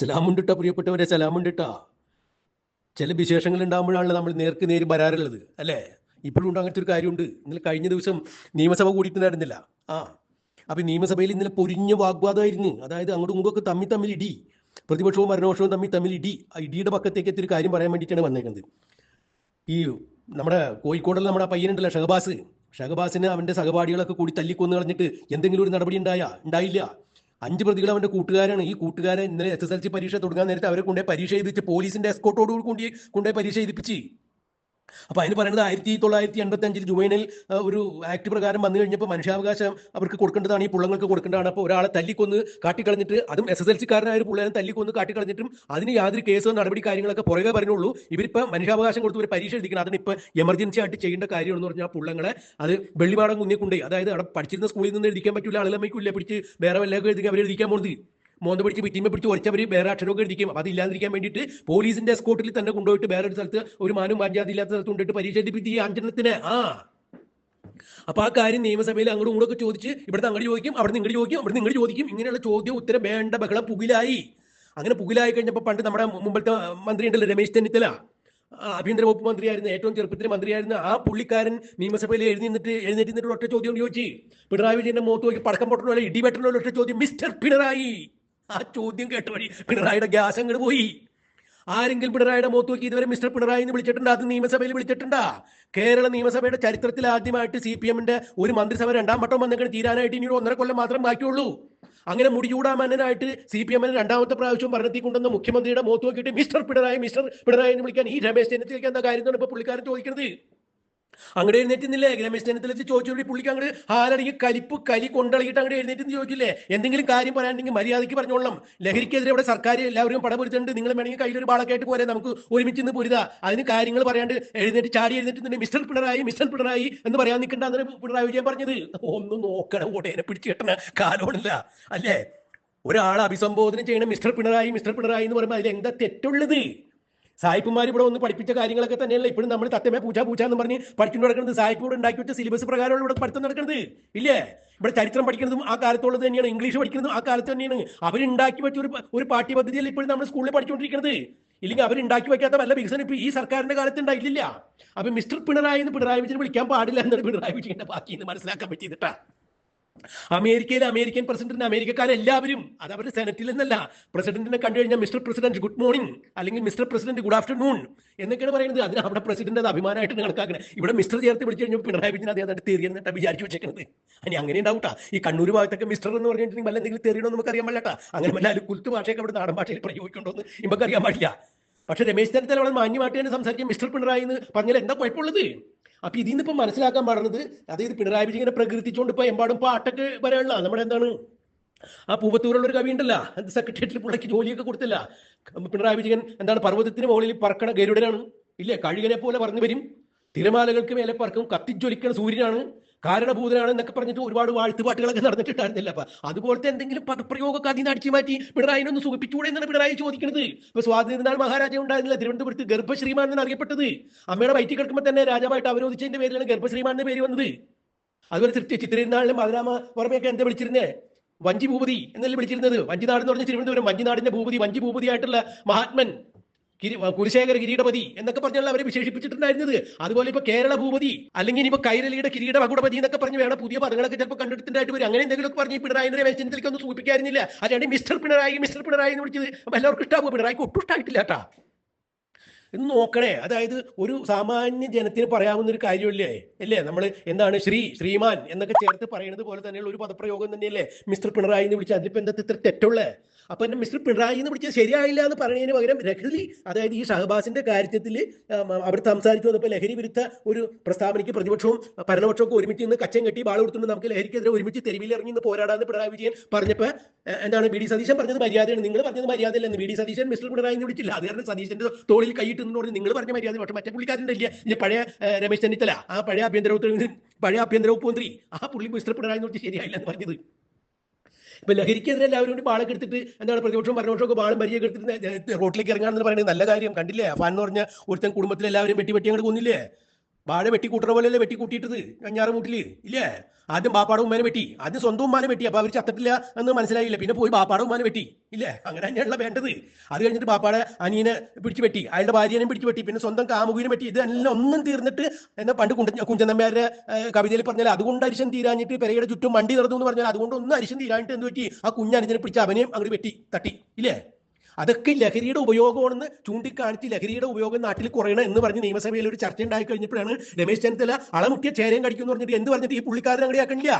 സലാമുണ്ടിട്ട പ്രിയപ്പെട്ടവരെ സലാമുണ്ടിട്ട. ചില വിശേഷങ്ങൾ ഉണ്ടാകുമ്പോഴാണല്ലോ നമ്മൾ നേർക്ക് നേര് വരാറുള്ളത് അല്ലേ? ഇപ്പോഴും ഉണ്ട് അങ്ങനത്തെ ഒരു കാര്യമുണ്ട്. ഇന്നലെ കഴിഞ്ഞ ദിവസം നിയമസഭ കൂടിയിട്ടുണ്ടായിരുന്നില്ല. ആ അപ്പൊ നിയമസഭയിൽ ഇന്നലെ പൊരിഞ്ഞ വാഗ്വാദമായിരുന്നു. അതായത് അങ്ങോട്ടും ഒക്കെ തമ്മിൽ തമ്മിൽ ഇടി. പ്രതിപക്ഷവും ഭരണപക്ഷവും തമ്മിൽ തമ്മിൽ ഇടി. ആ ഇടിയുടെ പക്കത്തേക്ക് എത്തിയൊരു കാര്യം പറയാൻ വേണ്ടിയിട്ടാണ് വന്നേക്കുന്നത്. ഈ നമ്മുടെ കോഴിക്കോടുള്ള നമ്മുടെ പയ്യനുണ്ടല്ലോ ഷഹബാസ്. ഷഹബാസിന് അവന്റെ സഹപാഠികളൊക്കെ കൂടി തല്ലിക്കൊന്നു കളഞ്ഞിട്ട് എന്തെങ്കിലും ഒരു നടപടി ഉണ്ടായ? ഉണ്ടായില്ല. അഞ്ച് പ്രതികൾ അവന്റെ കൂട്ടുകാരാണ്. ഈ കൂട്ടുകാരെ ഇന്നലെ എസ് എസ് എൽ സി പരീക്ഷ തുടങ്ങാൻ നേരത്തെ അവരെ കൊണ്ടുപോയി പരീക്ഷ എഴുതിച്ച് പോലീസിന്റെ എസ്കോട്ടോട് കൂടി കൊണ്ടുപോയി പരീക്ഷ എഴുതിപ്പിച്ച്. അപ്പൊ അതിന് പറയുന്നത് ആയിരത്തി തൊള്ളായിരത്തി എൺപത്തി അഞ്ചിൽ ജുവൈനിൽ ഒരു ആക്ട് പ്രകാരം വന്നു കഴിഞ്ഞപ്പോൾ മനുഷ്യാവകാശം അവർക്ക് കൊടുക്കേണ്ടതാണ് ഈ പുള്ളങ്ങൾക്ക് കൊടുക്കേണ്ടതാണ്. അപ്പോൾ ഒരാളെ തല്ലിക്കൊന്ന് കാട്ടിക്കളഞ്ഞിട്ട് അതും എസ് എസ് എൽ സിക്കാരനായ ഒരു പുള്ളേനെ തല്ലിക്കൊന്ന് കാട്ടിക്കളഞ്ഞിട്ടും അതിന് യാതൊരു കേസോ നടപടി കാര്യങ്ങളൊക്കെ പുറകെ പറഞ്ഞുള്ളൂ ഇവരിപ്പോ മനുഷ്യാവകാശം കൊടുത്ത് ഒരു പരീക്ഷ എഴുതിക്കണം അതിന് ഇപ്പൊ എമർജൻസി ആയിട്ട് ചെയ്യേണ്ട കാര്യമെന്ന് പറഞ്ഞാൽ പുള്ളങ്ങളെ അത് വെള്ളിപാടം കുന്നിക്കൊണ്ടേ അതായത് അവിടെ പഠിച്ചിരുന്ന സ്കൂളിൽ നിന്ന് എഴുതിക്കാൻ പറ്റില്ല ആളുകളമ്മയ്ക്കില്ല പിടിച്ച് വേറെ വല്ലതൊക്കെ എഴുതി അവർ എഴുതിക്കാൻ പോകുന്നത് മോന്ത പിടിച്ച് പിറ്റിമ പിടിച്ച് ഒരച്ചവർ വേറെ അക്ഷരമൊക്കെ എഴുതിക്കും. അപ്പം അതില്ലാതിരിക്കാൻ വേണ്ടിയിട്ട് പോലീസിന്റെ സ്കോട്ടിൽ തന്നെ കൊണ്ടുപോയിട്ട് വേറെ ഒരു സ്ഥലത്ത് ഒരു മാനും മര്യാദ ഇല്ലാത്ത സ്ഥലത്ത് കൊണ്ടിട്ട് പരീക്ഷ എഴുതിപ്പിച്ച് ഈ അഞ്ചെണ്ണത്തിന്. ആ. അപ്പൊ ആ കാര്യം നിയമസഭയിൽ അങ്ങോട്ടും ഇങ്ങോട്ടൊക്കെ ചോദിച്ച് ഇവിടുന്ന് അങ്ങോട്ട് ചോദിക്കും അവിടെ നിന്ന് ഇങ്ങോട്ട് ചോദിക്കും അവിടെ നിന്ന് ഇങ്ങോട്ട് ചോദിക്കും. ഇങ്ങനെയുള്ള ചോദ്യം ഉത്തരം വേണ്ട ബഹളം പുകിലായി. അങ്ങനെ പുകിലായി കഴിഞ്ഞപ്പോൾ പണ്ട് നമ്മുടെ മുമ്പത്തെ മന്ത്രി ഉണ്ടല്ലോ രമേശ് ചെന്നിത്തല. ആഭ്യന്തര വകുപ്പ് മന്ത്രിയായിരുന്നു ഏറ്റവും ചെറുപ്പത്തിൽ മന്ത്രിയായിരുന്ന ആ പുള്ളിക്കാരൻ നിയമസഭയിൽ എഴുതി നിന്നിട്ട് എഴുന്നേറ്റ് നിന്നിട്ട് ഒറ്റ ചോദ്യം ചോദിച്ചു. പിണറായി വിജയന്റെ മുഖത്ത് നോക്കി പടക്കം പൊട്ടണോ ഇടി വെട്ടണോ ഒറ്റ ചോദ്യം മിസ്റ്റർ പിണറായി. ആ ചോദ്യം കേട്ട വഴി പിണറായിയുടെ ഗ്യാസ് അങ്ങോട്ട് പോയി. ആരെങ്കിലും പിണറായിയുടെ മുഖത്ത് നോക്കി ഇതുവരെ മിസ്റ്റർ പിണറായി എന്ന് വിളിച്ചിട്ടുണ്ട്? അത് നിയമസഭയിൽ വിളിച്ചിട്ടുണ്ട്? കേരള നിയമസഭയുടെ ചരിത്രത്തിൽ ആദ്യമായിട്ട് സി പി എമ്മിന്റെ ഒരു മന്ത്രിസഭ രണ്ടാം വട്ടം വന്നിട്ട് തീരാനായിട്ട് ഇനി ഒന്നര കൊല്ലം മാത്രം ബാക്കിയുള്ളൂ. അങ്ങനെ മുടിയൂടാമന്നനായിട്ട് സി പി എമ്മിന് രണ്ടാമത്തെ പ്രാവശ്യം ഭരണത്തിൽ കൊണ്ടുവന്ന മുഖ്യമന്ത്രിയുടെ മുഖത്ത് നോക്കിയിട്ട് മിസ്റ്റർ പിണറായി മിസ്റ്റർ പിണറായി എന്ന് വിളിക്കാൻ ഈ രമേശ് ചെന്നിത്തലയ്ക്ക് എന്താ കാര്യം ഇപ്പൊ പുള്ളിക്കാരൻ ചോദിക്കുന്നത്. അങ്ങോട്ട് എഴുന്നേറ്റുന്നില്ലേ രമേശ് ചെന്നിത്തല ചോദിച്ചു പുള്ളിക്ക് അങ്ങോട്ട് ഹാലടങ്ങി കലിപ്പ് കലി കൊണ്ടളകിട്ട് അങ്ങോട്ട് എഴുന്നേറ്റ് ചോദിച്ചില്ലേ എന്തെങ്കിലും കാര്യം പറയാനുണ്ടെങ്കിൽ മര്യാദയ്ക്ക് പറഞ്ഞോളാം ലഹരിക്കെതിരെ ഇവിടെ സർക്കാർ എല്ലാവരും പടപൊരുത്തുണ്ട്. നിങ്ങൾ വേണമെങ്കിൽ കയ്യിലൊരു ബാളൊക്കെ ആയിട്ട് പോരെ. നമുക്ക് ഒരുമിച്ച് നിന്ന് പൊരുതാ. അതിന് കാര്യങ്ങൾ പറയാണ്ട് എഴുന്നേറ്റ് ചാടി എഴുന്നേറ്റ് മിസ്റ്റർ പിണറായി മിസ്റ്റർ പിണറായി എന്ന് പറയാൻ നിൽക്കണ്ടെന്ന് പിണറായി വിജയൻ പറഞ്ഞത്. ഒന്ന് നോക്കണം കോട്ടേനെ പിടിച്ചു കെട്ടണ കാലോണില്ല. അല്ലേ? ഒരാളെ അഭിസംബോധന ചെയ്യണം മിസ്റ്റർ പിണറായി മിസ്റ്റർ പിണറായി എന്ന് പറയുമ്പോൾ അതിൽ എന്താ തെറ്റുള്ളത്? സായിപ്പുമാർ ഇവിടെ ഒന്ന് പഠിപ്പിച്ച കാര്യങ്ങളൊക്കെ തന്നെയല്ല? ഇപ്പോഴും നമ്മൾ തത്തമേ പൂച്ച പൂച്ച എന്ന് പറഞ്ഞ് പഠിച്ചുകൊണ്ട് നടക്കുന്നത്. സായിപ്പ് ഇവിടെ വെച്ച സിലബസ് പ്രകാരമാണ് ഇവിടെ പഠിത്തം നടക്കുന്നത്. ഇല്ലേ? ഇവിടെ ചരിത്രം പഠിക്കുന്നതും ആ കാലത്തുള്ളത് തന്നെയാണ്. ഇംഗ്ലീഷ് പഠിക്കുന്നതും ആ കാലത്ത് തന്നെയാണ്. അവരുണ്ടാക്കി വെച്ച ഒരു ഒരു പാഠ്യപദ്ധതിയിൽ ഇപ്പോഴും നമ്മൾ സ്കൂളിൽ പഠിച്ചുകൊണ്ടിരിക്കുന്നത് ഇല്ലെങ്കിൽ അവരുണ്ടാക്കി വെക്കാത്ത വല്ല വികസനം ഇപ്പൊ ഈ സർക്കാരിന്റെ കാലത്ത് ഉണ്ടായിട്ടില്ല. അപ്പൊ മിസ്റ്റർ പിണറായി എന്ന് പിണറായി വിജയൻ വിളിക്കാൻ പാടില്ല എന്നാണ് പിണറായി വിജയന്റെ ബാക്കി എന്ന് മനസ്സിലാക്കാൻ പറ്റിയതിട്ടാ അമേരിക്കയിലെ അമേരിക്കൻ പ്രസിഡന്റിന് അമേരിക്കക്കാരെല്ലാവരും അത് അവരുടെ സെനറ്റിൽ നിന്നല്ല പ്രസിഡന്റിനെ കണ്ടു കഴിഞ്ഞാൽ മിസ്റ്റർ പ്രസിഡന്റ് ഗുഡ് മോർണിംഗ് അല്ലെങ്കിൽ മിസ്റ്റർ പ്രസിഡന്റ് ഗുഡ് ആഫ്റ്റർനൂൺ എന്നൊക്കെയാണ് പറയുന്നത്. അതിന് അവിടെ പ്രസിഡന്റ് അത് അഭിമാനമായിട്ട് കണക്കാക്കുന്നത് ഇവിടെ മിസ്റ്റർ ചേർത്ത് വിളിച്ചു കഴിഞ്ഞാൽ പിണറായി വിജയൻ അതേ അതിന്റെ തെറി എന്നിട്ട് വിചാരിച്ചു വെച്ചേക്കുന്നത് അനി അങ്ങനെ ഉണ്ടാവട്ടാ ഈ കണ്ണൂർ ഭാഗത്തൊക്കെ മിസ്റ്റർ എന്ന് പറഞ്ഞിട്ടുണ്ടെങ്കിൽ വല്ല എന്തെങ്കിലും തെറിയണോ നമുക്ക് അറിയാൻ പാടില്ല അങ്ങനെ വല്ല ഒരു കുൽത്ത് ഭാഷയൊക്കെ അവിടെ നാടൻ ഭാഷയിൽ പ്രയോഗിക്കണ്ടോ എന്ന് നമുക്ക് അറിയാൻ പാടില്ല. പക്ഷെ രമേശ് ചെന്നിത്തല അവിടെ മാന്യമായിട്ട് തന്നെ മിസ്റ്റർ പിണറായി എന്ന് പറഞ്ഞാൽ എന്താ കുഴപ്പമുള്ളത്? അപ്പൊ ഇതിൽ നിന്ന് ഇപ്പൊ മനസ്സിലാക്കാൻ പാടുന്നത് അതായത് പിണറായി വിജയനെ പ്രകീർത്തിച്ചുകൊണ്ട് ഇപ്പൊ എമ്പാടും പാട്ടൊക്കെ വരാനുള്ള നമ്മുടെ എന്താണ് ആ പൂവത്തൂരുള്ള ഒരു കവി ഉണ്ടല്ല എന്ത് സെക്രട്ടേറിയറ്റ് പുള്ളിക്ക് ജോലിയൊക്കെ കൊടുത്തില്ല. പിണറായി വിജയൻ എന്താണ് പർവതത്തിന് മുകളിൽ പറക്കണ ഗരുഡനാണ്. ഇല്ലേ? കഴുകനെ പോലെ പറഞ്ഞു വരും. തിരമാലകൾക്ക് മേലെ പറക്കും കത്തിജ്വലിക്കണ സൂര്യനാണ്. കാരണഭൂതനാണ് എന്നൊക്കെ പറഞ്ഞിട്ട് ഒരുപാട് വാഴ്ത്തുപാട്ടുകളൊക്കെ നടന്നിട്ടുണ്ടായിരുന്നില്ല. അപ്പൊ അതുപോലത്തെ എന്തെങ്കിലും പദപ്രയോഗമൊക്കെ അതിന് അടിച്ചു മാറ്റി പിണറായിനെ ഒന്ന് സുഖിപ്പിച്ചുകൂടെ എന്നാണ് പിണറായി ചോദിക്കുന്നത് ഇപ്പൊ സ്വാതന്ത്ര്യനാൾ മഹാരാജ ഉണ്ടായിരുന്നില്ല. തിരുവനന്തപുരത്ത് ഗർഭശ്രീമാൻ എന്നാണ് അറിയപ്പെട്ടത്. അമ്മയുടെ വയറ്റി കിടക്കുമ്പോൾ തന്നെ രാജാവായിട്ട് അവരോധിച്ചതിന്റെ പേരിലാണ് ഗർഭശ്രീമാന്റെ പേര് വന്നത്. അതുപോലെ ചിത്രനാളിലും മധുരാമ പുറമെയൊക്കെ എന്താ വിളിച്ചിരുന്നത് വഞ്ചി ഭൂപതി എന്നല്ലേ വിളിച്ചിരുന്നത്? വഞ്ചിനാട് എന്ന് പറഞ്ഞ തിരുവനന്തപുരം വഞ്ചിനാടിന്റെ ഭൂപതി വഞ്ചി ഭൂപതിയായിട്ടുള്ള മഹാത്മൻ. കിരി കുരുശേഖര കിരീടപതി എന്നൊക്കെ പറഞ്ഞാൽ അവരെ വിശേഷിപ്പിച്ചിട്ടുണ്ടായിരുന്നത്. അതുപോലെ ഇപ്പൊ കേരള ഭൂപതി അല്ലെങ്കിൽ ഇപ്പൊ കൈരളിയുടെ കിരീട മകുടപതി എന്നൊക്കെ പറഞ്ഞ് വേണം പുതിയ പദങ്ങളൊക്കെ ചിലപ്പോൾ കണ്ടെടുത്തിട്ടായിട്ട് വരും അങ്ങനെ എന്തെങ്കിലുമൊക്കെ പറഞ്ഞ് പിണറായിന്റെ ചെന്നിത്തലയ്ക്ക് ഒന്നും സൂചിപ്പിക്കാറില്ല അല്ലാണ്ട് മിസ്റ്റർ പിണറായി മിസ്റ്റർ പിണറായി എന്ന് വിളിച്ചത്. എല്ലാവർക്കും ഇഷ്ടമാകും പിണറായിക്ക് ഒട്ടും ഇഷ്ടമായിട്ടില്ല കേട്ടാ. ഇത് നോക്കണേ. അതായത് ഒരു സാമാന്യ ജനത്തിന് പറയാവുന്ന ഒരു കാര്യമല്ലേ? അല്ലേ നമ്മൾ എന്താണ് ശ്രീ ശ്രീമാൻ എന്നൊക്കെ ചേർത്ത് പറയുന്നത് പോലെ തന്നെയുള്ള ഒരു പദപ്രയോഗം തന്നെയല്ലേ? മിസ്റ്റർ പിണറായി എന്ന് വിളിച്ചാൽ അതിപ്പോ എന്താ ഇത്ര തെറ്റുള്ളേ? അപ്പൊ എന്നെ മിസ്റ്റർ പിണറായി എന്ന് വിളിച്ചത് ശരിയായില്ല എന്ന് പറയുന്നതിന് പകരം ലഹരി അതായത് ഈ ഷഹബാസിന്റെ കാര്യത്തിൽ അവർ സംസാരിച്ചു വന്നപ്പോൾ ലഹരി വിരുദ്ധ ഒരു പ്രസ്താവനയ്ക്ക് പ്രതിപക്ഷവും ഭരണപക്ഷവും ഒരുമിച്ച് നിന്ന് കച്ചം കെട്ടി ബാള കൊടുത്തുകൊണ്ട് നമുക്ക് ലഹരിക്കെതിരെ ഒരുമിച്ച് തെരുവിൽ ഇറങ്ങി നിന്ന് പോരാടാന്ന് പിണറായി വിജയൻ പറഞ്ഞപ്പോൾ എന്താണ് ബി ഡി സതീശൻ പറഞ്ഞത് മര്യാദയാണ്. നിങ്ങൾ പറഞ്ഞത് മര്യാദയല്ലെന്ന്. B D Satheesan Mr Pinarayi എന്ന് വിളിച്ചില്ല. അത് കാരണം സതീശന്റെ തോളിൽ എന്ന് പറഞ്ഞ് നിങ്ങൾ പറഞ്ഞ മര്യാദ പക്ഷെ മറ്റേ പുള്ളിക്കാരന്റെ ഇല്ല? ഇനി പഴയ രമേശ് ചെന്നിത്തല ആ പഴയ ആഭ്യന്തര പഴയ ആഭ്യന്തര വകുപ്പ് മന്ത്രി ആ പുള്ളി മിസ്റ്റർ പിണറായി എന്ന് ശരിയായില്ല എന്ന് പറഞ്ഞത്. ഇപ്പൊ ലഹരിക്കെതിരെ എല്ലാവരും കൂടി ബാളൊക്കെ എടുത്തിട്ട് എന്താണ് പ്രതിപക്ഷവും ഒക്കെ ബാളും പരിചയം എടുത്തിട്ട് റോട്ടിലേക്ക് ഇറങ്ങാണെന്ന് പറയുന്നത് നല്ല കാര്യം. കണ്ടില്ലേ? അഫാൻ എന്ന് പറഞ്ഞ ഒരുത്തൻ കുടുംബത്തിൽ എല്ലാവരും വെട്ടി വെട്ടി അങ്ങോട്ട് കൊന്നില്ലേ? വാഴ പോലെ പോലെയല്ലേ വെട്ടിക്കൂട്ടിയിട്ടത് കഞ്ഞാറ് മൂട്ടിൽ. ഇല്ലേ? ആദ്യം ബാപ്പാടെ ഉമ്മാനെ വെട്ടി. ആദ്യം സ്വന്തം ഉമ്മാനെ വെട്ടി. അപ്പൊ അവർ ചത്തിട്ടില്ല എന്ന് മനസ്സിലായില്ല. പിന്നെ പോയി ബാപ്പാടെ ഉമ്മാനെ വെട്ടി. ഇല്ലേ? അങ്ങനെ തന്നെയാണല്ലോ വേണ്ടത്. അത് കഴിഞ്ഞിട്ട് ബാപ്പാടെ അനിയനെ പിടിച്ചു വെട്ടി. അയാളുടെ ഭാര്യനെ പിടിച്ചു വെട്ടി. പിന്നെ സ്വന്തം കാമുകിനെ വെട്ടി. ഇതെല്ലാം ഒന്നും തീർന്നിട്ട് എന്നാ പണ്ട് കുണ്ട കുഞ്ചനമ്മാരുടെ കവിതയിൽ പറഞ്ഞാൽ അതുകൊണ്ട് അരിശം തീരാഞ്ഞിട്ട് പെരയുടെ ചുറ്റും വണ്ടി നടന്നു എന്ന് പറഞ്ഞാൽ അതുകൊണ്ട് ഒന്നും അരിശം തീരാഞ്ഞിട്ട് എന്ത് പറ്റി? ആ കുഞ്ഞനുജനെ പിടിച്ച് അവനെയും അങ്ങോട്ട് വെട്ടി തട്ടി. ഇല്ലേ? അതൊക്കെ ലഹരിയുടെ ഉപയോഗമാണെന്ന് ചൂണ്ടിക്കാണിച്ച് ലഹരിയുടെ ഉപയോഗം നാട്ടിൽ കുറയണം എന്ന് പറഞ്ഞ് നിയമസഭയിൽ ഒരു ചർച്ച ഉണ്ടായി കഴിഞ്ഞപ്പോഴാണ് രമേശ് ചെന്നിത്തല അളമുക്കിയ ചേരയും കടിക്കുന്നു പറഞ്ഞിട്ട് എന്ത് പറഞ്ഞിട്ട് ഈ പുള്ളിക്കാരൻ അങ്ങനെ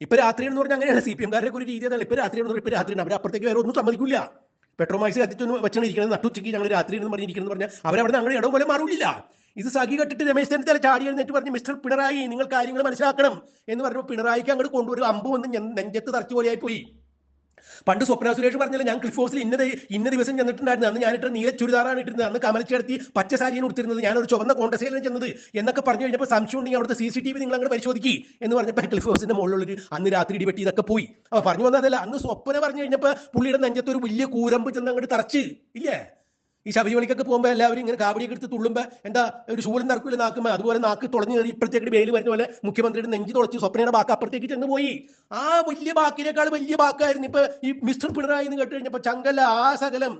ഇപ്പൊ രാത്രി എന്ന് പറഞ്ഞാൽ അങ്ങനെയാണ് സി പി എംകാരുടെ ഒരു രീതി ഇപ്പൊ രാത്രി എന്ന് ഇപ്പൊ രാത്രി അവർ അപ്പുറത്തേക്ക് വേറെ ഒന്നും സമ്മതിക്കില്ല പെട്രോമാക്സ് കത്തിച്ചൊന്ന് വെച്ചാണ് നട്ടുച്ചയ്ക്ക് ഞങ്ങൾ രാത്രി എന്ന് പറഞ്ഞിരിക്കുന്നത് പറഞ്ഞാൽ അവരവിടെ അങ്ങനെ ഇടം പോലെ മാറില്ല ഇത് സഖി കെട്ടിട്ട് രമേശ് ചെന്നിത്തല ചാടി എഴുന്നേറ്റ് പറഞ്ഞ് മിസ്റ്റർ പിണറായി നിങ്ങൾ കാര്യങ്ങൾ മനസ്സിലാക്കണം എന്ന് പറഞ്ഞപ്പോൾ പിണറായിക്ക് അങ്ങോട്ട് കൊണ്ടുവരും അമ്പ് വന്ന് നെഞ്ചത്ത് തറച്ചു പോലെയായി പോയി. പണ്ട് സ്വപ്ന സുരേഷ് പറഞ്ഞില്ല ഞാൻ ക്ലിഫ് ഹൗസിൽ ഇന്ന ഇന്ന ദിവസം ചെന്നിട്ടുണ്ടായിരുന്നു. അന്ന് ഞാനിട്ട് നീല ചുരിദാറാണ് ഇട്ടിരുന്നത്. അന്ന് കമലച്ചേർത്തി പച്ച സാരിയാണ് ഉടുത്തിരുന്നത്. ഞാനൊരു ചുവന്ന കോൺഗ്രസ്സിലാണ് ചെന്നത് എന്നൊക്കെ പറഞ്ഞു കഴിഞ്ഞപ്പോൾ സംശയം ഉണ്ടെങ്കിൽ അവിടുത്തെ സി സി ടി വി നിങ്ങൾ അങ്ങനെ പരിശോധിക്കി എന്ന് പറഞ്ഞപ്പോൾ ക്ലിഫ് ഹൗസിന്റെ മുകളിലൊരു അന്ന് രാത്രി ഇടിപെട്ടി ഇതൊക്കെ പോയി. അപ്പൊ പറഞ്ഞു വന്നതല്ല അന്ന് സ്വപ്ന പറഞ്ഞു കഴിഞ്ഞപ്പോൾ പുള്ളിയുടെ നെഞ്ചത്ത് ഒരു വലിയ കൂരമ്പ് ചെന്ന് അങ്ങോട്ട് തറച്ച്. ഇല്ലേ? ഈ ശബരിമലയ്ക്കൊക്കെ പോകുമ്പോൾ എല്ലാവരും ഇങ്ങനെ കാവടിയൊക്കെ എടുത്ത് തുള്ളുമ്പോൾ എന്താ ഒരു ശൂലം നടക്കൂല നാക്കുമ്പോൾ അതുപോലെ നാക്ക് തുളഞ്ഞ് കയറി ഇപ്പോഴത്തേക്ക് വെയിൽ വരുന്ന പോലെ മുഖ്യമന്ത്രിയുടെ നെഞ്ചി തുളച്ച് സ്വപ്നയുടെ ബാക്ക് അപ്പുറത്തേക്ക് ചെന്ന് പോയി. ആ വലിയ ബാക്കിനേക്കാൾ വലിയ ബാക്കായിരുന്നു ഇപ്പൊ ഈ മിസ്റ്റർ പിണറായി എന്ന് കേട്ട് കഴിഞ്ഞപ്പോ ചങ്കല ആ സകലം.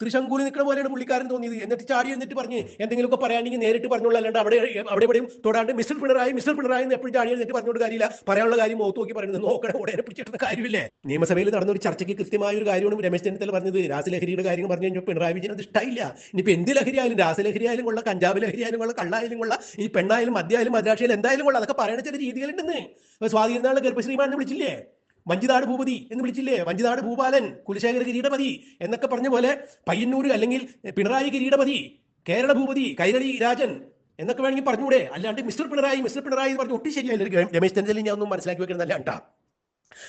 തൃശങ്കൂലി നിൽക്കുന്ന പോലെയാണ് പുള്ളിക്കാരൻ തോന്നിയത്. എന്നിട്ട് ചാടി എന്നിട്ട് പറഞ്ഞ് എന്തെങ്കിലുമൊക്കെ പറയാണെങ്കിൽ നേരിട്ട് പറഞ്ഞോളൂ. അല്ലാണ്ട് അവിടെ അവിടെ എവിടെയും തൊടാണ്ട് മിസ്റ്റർ പിണറായി മിസ്റ്റർ പിണറായി എന്ന് എപ്പോഴും ചാടി എന്നിട്ട് പറഞ്ഞോണ്ട് കാര്യമില്ല. പറയാനുള്ള കാര്യം മുഖത്ത് നോക്കി പറയുന്നത് നോക്കണ ഉടനെ പിടിച്ചിട്ടുള്ള കാര്യമില്ലേ? നിയമസഭയിൽ നടന്ന ഒരു ചർച്ചയ്ക്ക് കൃത്യമായ ഒരു കാര്യമാണ് രമേശ് ചെന്നിത്തല പറഞ്ഞത്. രാസലഹരിയുടെ കാര്യം പറഞ്ഞു കഴിഞ്ഞാൽ പിണറായി വിജയൻ അത് ഇഷ്ടമായില്ല ഇനിയിപ്പോൾ എന്ത് ലഹരി ആയാലും രാസലഹരി ആയാലും കൊള്ള കഞ്ചാവ് ലഹരി ആയാലും കൊള്ള കള്ളായാലും കൊള്ള ഈ പെണ്ണായാലും മദ്യായാലും മദ്രാക്ഷയിലും എന്തായാലും കൊള്ള. അതൊക്കെ പറയണ ചില രീതികളുണ്ടെന്ന്. സ്വാധീനം സ്വാധീനനാളെ ഗർഭശ്രീമാനെ വിളിച്ചില്ലേ? വഞ്ചിതാട് ഭൂപതി എന്ന് വിളിച്ചില്ലേ? വഞ്ചിതാട് ഭൂപാലൻ കുലശേഖര കിരീടപതി എന്നൊക്കെ പറഞ്ഞ പോലെ പയ്യന്നൂർ അല്ലെങ്കിൽ പിണറായി കിരീടപതി കേരള ഭൂപതി കൈരളി രാജൻ എന്നൊക്കെ വേണമെങ്കിൽ പറഞ്ഞുകൂടെ അല്ലാണ്ട് മിസ്റ്റർ പിണറായി മിസ്റ്റർ പിണറായി എന്ന് പറഞ്ഞ് ഒട്ടി ശരിയല്ല. രമേശ് ചെന്നിത്തല ഞാൻ ഒന്നും മനസ്സിലാക്കി വെക്കുന്നതല്ല കേട്ടാ.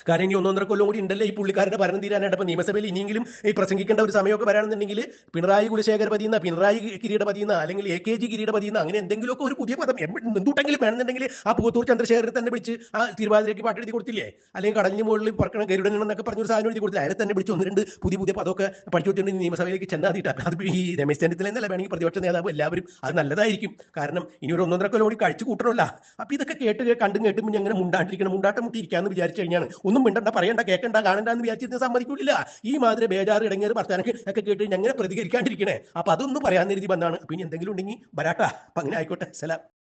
കാരണം ഇനി ഒന്നൊന്നര കൊല്ലം കൂടി ഉണ്ടല്ലേ ഈ പുള്ളിക്കാരുടെ ഭരണം തീരാനായിട്ട്? അപ്പൊ നിയമസഭയിൽ ഇനിയെങ്കിലും ഈ പ്രസംഗിക്കേണ്ട ഒരു സമയമൊക്കെ വരാണെന്നുണ്ടെങ്കിൽ പിണറായി കുലശേഖരപതി പതിയുന്ന പിണറായി കിരീട പതിയുന്ന അല്ലെങ്കിൽ എ കെ ജി കിരീട പതിയുന്ന അങ്ങനെ എന്തെങ്കിലുമൊക്കെ ഒരു പുതിയ പദം എന്തുട്ടെങ്കിലും വേണമെന്നുണ്ടെങ്കിൽ ആ പൂത്തൂർ ചന്ദ്രശേഖരനെ തന്നെ വിളിച്ച് ആ തിരുവാതിരയ്ക്ക് പാട്ട് എഴുതി കൊടുത്തില്ലേ? അല്ലെങ്കിൽ കടലിന് മുകളിൽ പറക്കണം ഗരുഡൻ എന്നൊക്കെ പറഞ്ഞൊരു സാധനം എഴുതി കൊടുത്തില്ല? അയാളെ തന്നെ വിളിച്ച് ഒന്ന് രണ്ട് പുതിയ പുതിയ പദമൊക്കെ പഠിച്ചു വെച്ചിട്ടുണ്ട് നിയമസഭയിലേക്ക് ചെന്നാതിട്ട് അത് ഈ രമേശ് ചെന്നിത്തല എന്നല്ല വേണമെങ്കിൽ പ്രതിപക്ഷ നേതാവ് എല്ലാവരും. അത് നല്ലതായിരിക്കും. കാരണം ഇനി ഒരു ഒന്നൊന്നര കൊല്ലം കൂടി കഴിച്ചു കൂട്ടണമല്ല. അപ്പൊ ഇതൊക്കെ കേട്ട് കണ്ടും കേട്ടും പിന്നെ അങ്ങനെ മുണ്ടാണ്ടിരിക്കണം മുണ്ടാട്ടം മുട്ടിയിരിക്കാന്ന് വിചാരിച്ചു കഴിഞ്ഞാൽ ഒന്നും മിണ്ടണ്ട പറയണ്ട കേൾക്കണ്ട കാണണ്ട എന്ന് വിചാരിച്ചിരുന്ന സമ്മതിക്കൂടില്ല ഈ മാതിരി ബേജാറ് ഇടങ്ങിയത് ഭർത്താനൊക്കെ ഒക്കെ കേട്ട് ഞങ്ങനെ പ്രതികരിക്കാണ്ടിരിക്കണേ. അപ്പൊ അതൊന്നും പറയാൻ രീതി വന്നാണ്. പിന്നെ എന്തെങ്കിലും ഉണ്ടെങ്കിൽ വരാട്ടാ അപ്പൊ അങ്ങനെ ആയിക്കോട്ടെ. സലാം.